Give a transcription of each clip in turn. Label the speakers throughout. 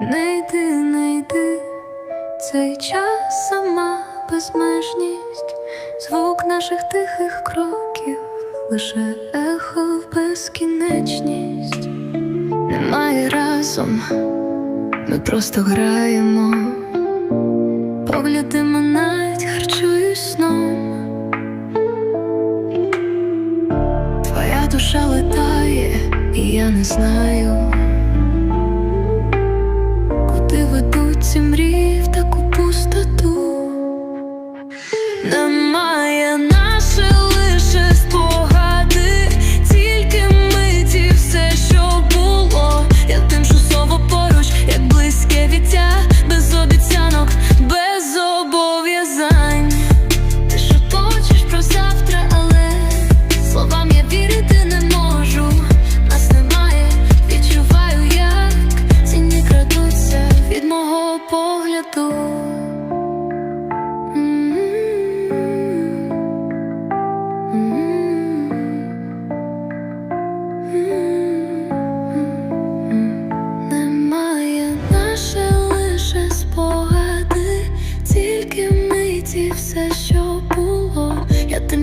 Speaker 1: Не йди, не йди, цей час сама безмежність, звук наших тихих кроків, лише ехо в безкінечність. Немає разом, ми просто граємо, погляди навіть харчуюсь сном. Твоя душа летає, і я не знаю. Ведуть ці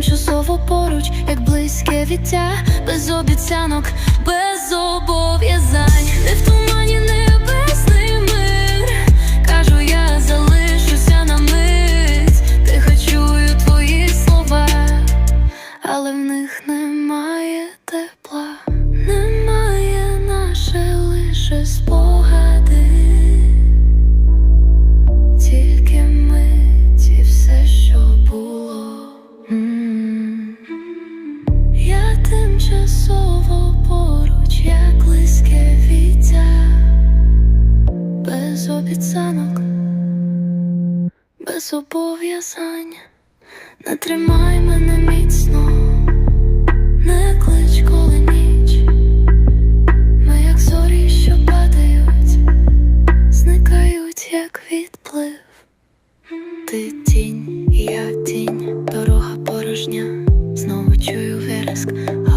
Speaker 1: тимчасово поруч, як близьке віття, без обіцянок, без зобов'язань. Не в тумані небесний тимчасово поруч, як близьке віття, без обіцянок, без зобов'язань. Не тримай мене міцно, не клич коли ніч. Ми як зорі, що падають, зникають, як відплив. Ти тінь, я